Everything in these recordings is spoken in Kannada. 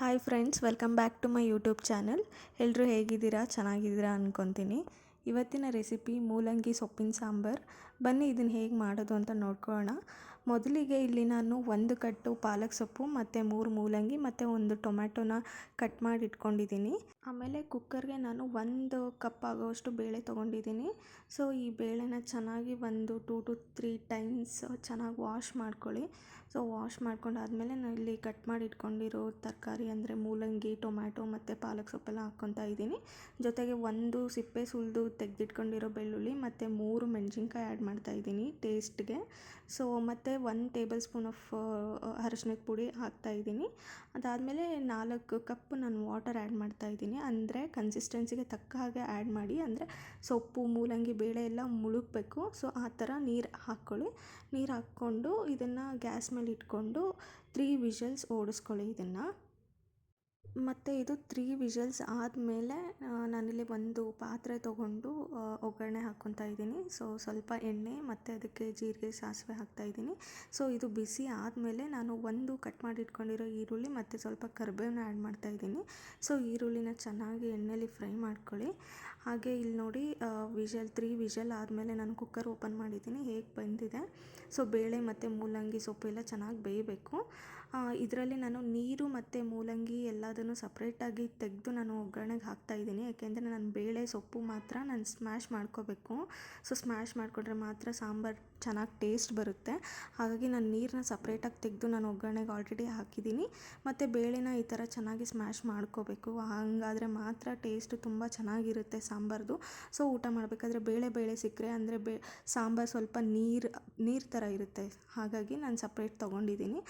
Hi friends welcome back to my YouTube channel ಎಲ್ಲರೂ ಹೇಗಿದ್ದೀರಾ? ಚೆನ್ನಾಗಿದ್ದೀರಾ ಅಂದ್ಕೊತೀನಿ ಇವತ್ತಿನ ರೆಸಿಪಿ ಮೂಲಂಗಿ ಸೊಪ್ಪಿನ ಸಾಂಬಾರು. ಬನ್ನಿ ಇದನ್ನು ಹೇಗೆ ಮಾಡೋದು ಅಂತ ನೋಡ್ಕೊಳ್ಳೋಣ. ಮೊದಲಿಗೆ ಇಲ್ಲಿ ನಾನು ಒಂದು ಕಟ್ಟು ಪಾಲಕ್ ಸೊಪ್ಪು, ಮತ್ತು ಮೂರು ಮೂಲಂಗಿ, ಮತ್ತು ಒಂದು ಟೊಮ್ಯಾಟೊನ ಕಟ್ ಮಾಡಿ ಇಟ್ಕೊಂಡಿದ್ದೀನಿ ಆಮೇಲೆ ಕುಕ್ಕರ್ಗೆ ನಾನು ಒಂದು ಕಪ್ ಆಗೋವಷ್ಟು ಬೇಳೆ ತೊಗೊಂಡಿದ್ದೀನಿ. ಸೊ, ಈ ಬೇಳೆನ ಚೆನ್ನಾಗಿ ಒಂದು ಟೂ ಟು ತ್ರೀ ಟೈಮ್ಸ್ ಚೆನ್ನಾಗಿ ವಾಶ್ ಮಾಡ್ಕೊಳ್ಳಿ. ಸೊ, ವಾಶ್ ಮಾಡ್ಕೊಂಡಾದ್ಮೇಲೆ ನಾನು ಇಲ್ಲಿ ಕಟ್ ಮಾಡಿ ಇಟ್ಕೊಂಡಿರೋ ತರಕಾರಿ ಅಂದರೆ ಮೂಲಂಗಿ, ಟೊಮ್ಯಾಟೊ, ಮತ್ತು ಪಾಲಕ್ ಸೊಪ್ಪೆಲ್ಲ ಹಾಕ್ಕೊತಾ ಇದ್ದೀನಿ. ಜೊತೆಗೆ ಒಂದು ಸಿಪ್ಪೆ ಸುಲಿದು ತೆಗೆದಿಟ್ಕೊಂಡಿರೋ ಬೆಳ್ಳುಳ್ಳಿ, ಮತ್ತು ಮೂರು ಮೆಣಸಿನ್ಕಾಯಿ ಆ್ಯಡ್ ಮಾಡ್ತಾ ಇದ್ದೀನಿ ಟೇಸ್ಟ್ಗೆ. ಸೊ, ಮತ್ತು ಒನ್ ಟೇಬಲ್ ಸ್ಪೂನ್ ಆಫ್ ಅರಶಿನದ ಪುಡಿ ಹಾಕ್ತಾ ಇದ್ದೀನಿ. ಅದಾದಮೇಲೆ ನಾಲ್ಕು ಕಪ್ ನಾನು ವಾಟರ್ ಆ್ಯಡ್ ಮಾಡ್ತಾ ಇದ್ದೀನಿ. ಅಂದರೆ ಕನ್ಸಿಸ್ಟೆನ್ಸಿಗೆ ತಕ್ಕ ಹಾಗೆ ಆ್ಯಡ್ ಮಾಡಿ, ಅಂದರೆ ಸೊಪ್ಪು, ಮೂಲಂಗಿ, ಬೇಳೆ ಎಲ್ಲ ಮುಳುಗಬೇಕು. ಸೊ ಆ ಥರ ನೀರು ಹಾಕ್ಕೊಳ್ಳಿ ನೀರು ಹಾಕ್ಕೊಂಡು ಇದನ್ನು ಗ್ಯಾಸ್ ಮೇಲೆ ಇಟ್ಕೊಂಡು ತ್ರೀ ವಿಷಲ್ಸ್ ಓಡಿಸ್ಕೊಳ್ಳಿ ಇದನ್ನು. ಮತ್ತು ಇದು ತ್ರೀ ವಿಷಲ್ಸ್ ಆದಮೇಲೆ ನಾನಿಲ್ಲಿ ಒಂದು ಪಾತ್ರೆ ತೊಗೊಂಡು ಒಗ್ಗರಣೆ ಹಾಕ್ಕೊತಾ ಇದ್ದೀನಿ. ಸೊ ಸ್ವಲ್ಪ ಎಣ್ಣೆ ಮತ್ತು ಅದಕ್ಕೆ ಜೀರಿಗೆ, ಸಾಸಿವೆ ಹಾಕ್ತಾ ಇದ್ದೀನಿ. ಸೊ ಇದು ಬಿಸಿ ಆದಮೇಲೆ ನಾನು ಒಂದು ಕಟ್ ಮಾಡಿ ಇಟ್ಕೊಂಡಿರೋ ಈರುಳ್ಳಿ ಮತ್ತು ಸ್ವಲ್ಪ ಕರಿಬೇವನ್ನ ಆ್ಯಡ್ ಮಾಡ್ತಾ ಇದ್ದೀನಿ. ಸೊ ಈರುಳ್ಳಿನ ಚೆನ್ನಾಗಿ ಎಣ್ಣೆಲಿ ಫ್ರೈ ಮಾಡ್ಕೊಳ್ಳಿ. ಹಾಗೆ ಇಲ್ಲಿ ನೋಡಿ ವಿಷಲ್ ತ್ರೀ ವಿಷಲ್ ಆದಮೇಲೆ ನಾನು ಕುಕ್ಕರ್ ಓಪನ್ ಮಾಡಿದ್ದೀನಿ. ಹೇಗೆ ಬಂದಿದೆ. ಸೊ ಬೇಳೆ ಮತ್ತು ಮೂಲಂಗಿ ಸೊಪ್ಪು ಎಲ್ಲ ಚೆನ್ನಾಗಿ ಬೇಯಬೇಕು. ಇದರಲ್ಲಿ ನಾನು ನೀರು ಮತ್ತು ಮೂಲಂಗಿ ಎಲ್ಲದನ್ನು ಸಪ್ರೇಟಾಗಿ ತೆಗೆದು ನಾನು ಒಗ್ಗರಣೆಗೆ ಹಾಕ್ತಾ ಇದ್ದೀನಿ. ಯಾಕೆಂದರೆ ನಾನು ಬೇಳೆ, ಸೊಪ್ಪು ಮಾತ್ರ ನಾನು ಸ್ಮ್ಯಾಶ್ ಮಾಡ್ಕೋಬೇಕು. ಸೊ ಸ್ಮ್ಯಾಶ್ ಮಾಡಿಕೊಂಡ್ರೆ ಮಾತ್ರ ಸಾಂಬಾರು ಚೆನ್ನಾಗಿ ಟೇಸ್ಟ್ ಬರುತ್ತೆ. ಹಾಗಾಗಿ ನಾನು ನೀರನ್ನ ಸಪ್ರೇಟಾಗಿ ತೆಗೆದು ನಾನು ಒಗ್ಗರಣೆಗೆ ಆಲ್ರೆಡಿ ಹಾಕಿದ್ದೀನಿ. ಮತ್ತು ಬೇಳೆನ ಈ ಥರ ಚೆನ್ನಾಗಿ ಸ್ಮ್ಯಾಶ್ ಮಾಡ್ಕೋಬೇಕು. ಹಾಗಾದರೆ ಮಾತ್ರ ಟೇಸ್ಟ್ ತುಂಬ ಚೆನ್ನಾಗಿರುತ್ತೆ ಸಾಂಬಾರ್ದು. ಸೊ ಊಟ ಮಾಡಬೇಕಾದ್ರೆ ಬೇಳೆ ಬೇಳೆ ಸಿಕ್ಕರೆ ಅಂದರೆ ಬೇ, ಸಾಂಬಾರು ಸ್ವಲ್ಪ ನೀರು ನೀರು ಥರ ಇರುತ್ತೆ. ಹಾಗಾಗಿ ನಾನು ಸಪ್ರೇಟ್ ತೊಗೊಂಡಿದ್ದೀನಿ.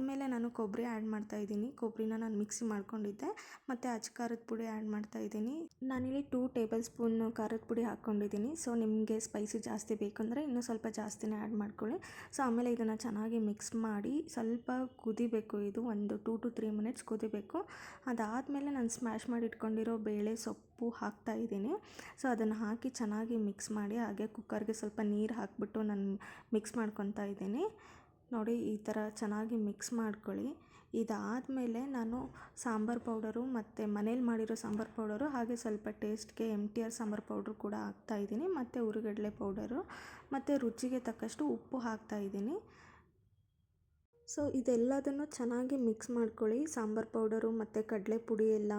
ಅದಾದಮೇಲೆ ನಾನು ಕೊಬ್ಬರಿ ಆ್ಯಡ್ ಮಾಡ್ತಾ ಇದ್ದೀನಿ. ಕೊಬ್ಬರಿನ ನಾನು ಮಿಕ್ಸಿ ಮಾಡ್ಕೊಂಡಿದ್ದೆ. ಮತ್ತು ಅಚ್ಚ ಖಾರದ ಪುಡಿ ಆ್ಯಡ್ ಮಾಡ್ತಾ ಇದ್ದೀನಿ. ನಾನಿಲ್ಲಿ ಟೂ ಟೇಬಲ್ ಸ್ಪೂನ್ ಖಾರದ ಪುಡಿ ಹಾಕ್ಕೊಂಡಿದ್ದೀನಿ ಸೊ ನಿಮಗೆ ಸ್ಪೈಸಿ ಜಾಸ್ತಿ ಬೇಕಂದರೆ ಇನ್ನೂ ಸ್ವಲ್ಪ ಜಾಸ್ತಿನೇ ಆ್ಯಡ್ ಮಾಡ್ಕೊಳ್ಳಿ. ಸೊ ಆಮೇಲೆ ಇದನ್ನು ಚೆನ್ನಾಗಿ ಮಿಕ್ಸ್ ಮಾಡಿ ಸ್ವಲ್ಪ ಕುದಿಬೇಕು. ಇದು ಒಂದು ಟೂ ಟು ತ್ರೀ ಮಿನಿಟ್ಸ್ ಕುದಿಬೇಕು. ಅದಾದಮೇಲೆ ನಾನು ಸ್ಮ್ಯಾಶ್ ಮಾಡಿ ಇಟ್ಕೊಂಡಿರೋ ಬೇಳೆ ಸೊಪ್ಪು ಹಾಕ್ತಾ ಇದ್ದೀನಿ. ಸೊ ಅದನ್ನು ಹಾಕಿ ಚೆನ್ನಾಗಿ ಮಿಕ್ಸ್ ಮಾಡಿ ಹಾಗೆ ಕುಕ್ಕರ್ಗೆ ಸ್ವಲ್ಪ ನೀರು ಹಾಕಿಬಿಟ್ಟು ನಾನು ಮಿಕ್ಸ್ ಮಾಡ್ಕೊತಾ ಇದ್ದೀನಿ. ನೋಡಿ ಈ ಥರ ಚೆನ್ನಾಗಿ ಮಿಕ್ಸ್ ಮಾಡ್ಕೊಳ್ಳಿ. ಇದಾದಮೇಲೆ ನಾನು ಸಾಂಬಾರು ಪೌಡರು ಮತ್ತು ಮನೇಲಿ ಮಾಡಿರೋ ಸಾಂಬಾರು ಪೌಡರು ಹಾಗೆ ಸ್ವಲ್ಪ ಟೇಸ್ಟ್ಗೆ M T R sambar powder ಕೂಡ ಹಾಕ್ತಾಯಿದ್ದೀನಿ ಮತ್ತು ಹುರಿಗಡಲೆ ಪೌಡರು, ಮತ್ತು ರುಚಿಗೆ ತಕ್ಕಷ್ಟು ಉಪ್ಪು ಹಾಕ್ತಾಯಿದ್ದೀನಿ ಸೊ ಇದೆಲ್ಲದನ್ನು ಚೆನ್ನಾಗಿ ಮಿಕ್ಸ್ ಮಾಡ್ಕೊಳ್ಳಿ. ಸಾಂಬಾರು ಪೌಡರು ಮತ್ತು ಕಡಲೆ ಪುಡಿ ಎಲ್ಲ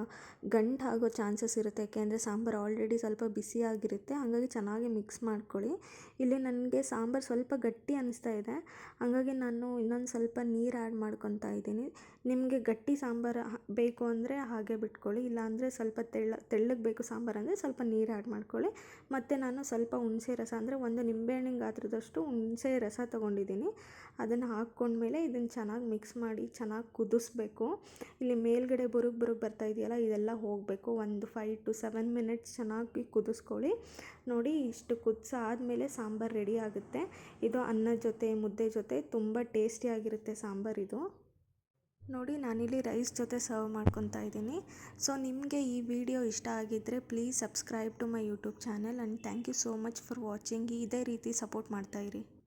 ಗಂಟು ಆಗೋ ಚಾನ್ಸಸ್ ಇರುತ್ತೆ. ಯಾಕೆಂದರೆ ಸಾಂಬಾರು ಆಲ್ರೆಡಿ ಸ್ವಲ್ಪ ಬಿಸಿಯಾಗಿರುತ್ತೆ ಹಾಗಾಗಿ ಚೆನ್ನಾಗಿ ಮಿಕ್ಸ್ ಮಾಡ್ಕೊಳ್ಳಿ. ಇಲ್ಲಿ ನನಗೆ ಸಾಂಬಾರು ಸ್ವಲ್ಪ ಗಟ್ಟಿ ಅನಿಸ್ತಾ ಇದೆ. ಹಾಗಾಗಿ ನಾನು ಇನ್ನೊಂದು ಸ್ವಲ್ಪ ನೀರು ಆ್ಯಡ್ ಮಾಡ್ಕೊತಾ ಇದ್ದೀನಿ. ನಿಮಗೆ ಗಟ್ಟಿ ಸಾಂಬಾರು ಬೇಕು ಅಂದರೆ ಹಾಗೆ ಬಿಟ್ಕೊಳ್ಳಿ. ಇಲ್ಲಾಂದರೆ ಸ್ವಲ್ಪ ತೆಳ್ಳ, ತೆಳ್ಳಗೆ ಬೇಕು ಸಾಂಬಾರು ಅಂದರೆ ಸ್ವಲ್ಪ ನೀರು ಆ್ಯಡ್ ಮಾಡ್ಕೊಳ್ಳಿ. ಮತ್ತು ನಾನು ಸ್ವಲ್ಪ ಹುಣಸೆ ರಸ ಅಂದರೆ ಒಂದು ನಿಂಬೆಹಣ್ಣಿನ ಗಾತ್ರದಷ್ಟು ಹುಣಸೆ ರಸ ತೊಗೊಂಡಿದ್ದೀನಿ. ಅದನ್ನು ಹಾಕ್ಕೊಂಡ್ಮೇಲೆ ಇದನ್ನು ಚೆನ್ನಾಗಿ ಮಿಕ್ಸ್ ಮಾಡಿ ಚೆನ್ನಾಗಿ ಕುದಿಸ್ಬೇಕು. ಇಲ್ಲಿ ಮೇಲ್ಗಡೆ ಬುರುಗ್ ಬುರುಕು ಬರ್ತಾ ಇದೆಯಲ್ಲ, ಇದೆಲ್ಲ ಹೋಗಬೇಕು. ಒಂದು ಫೈವ್ ಟು ಸೆವೆನ್ ಮಿನಿಟ್ಸ್ ಚೆನ್ನಾಗಿ ಕುದಿಸ್ಕೊಳ್ಳಿ. ನೋಡಿ, ಇಷ್ಟು ಕುದಿಸಾದ್ಮೇಲೆ ಸಾಂಬಾರು ರೆಡಿ ಆಗುತ್ತೆ. ಇದು ಅನ್ನ ಜೊತೆ, ಮುದ್ದೆ ಜೊತೆ, ತುಂಬ ಟೇಸ್ಟಿಯಾಗಿರುತ್ತೆ ಸಾಂಬಾರು ಇದು. ನೋಡಿ, ನಾನಿಲ್ಲಿ ರೈಸ್ ಜೊತೆ ಸರ್ವ್ ಮಾಡ್ಕೊತಾ ಇದ್ದೀನಿ. ಸೊ ನಿಮಗೆ ಈ ವಿಡಿಯೋ ಇಷ್ಟ ಆಗಿದ್ದರೆ please subscribe to my YouTube channel and thank you so much for watching ಇದೇ ರೀತಿ ಸಪೋರ್ಟ್ ಮಾಡ್ತಾಯಿರಿ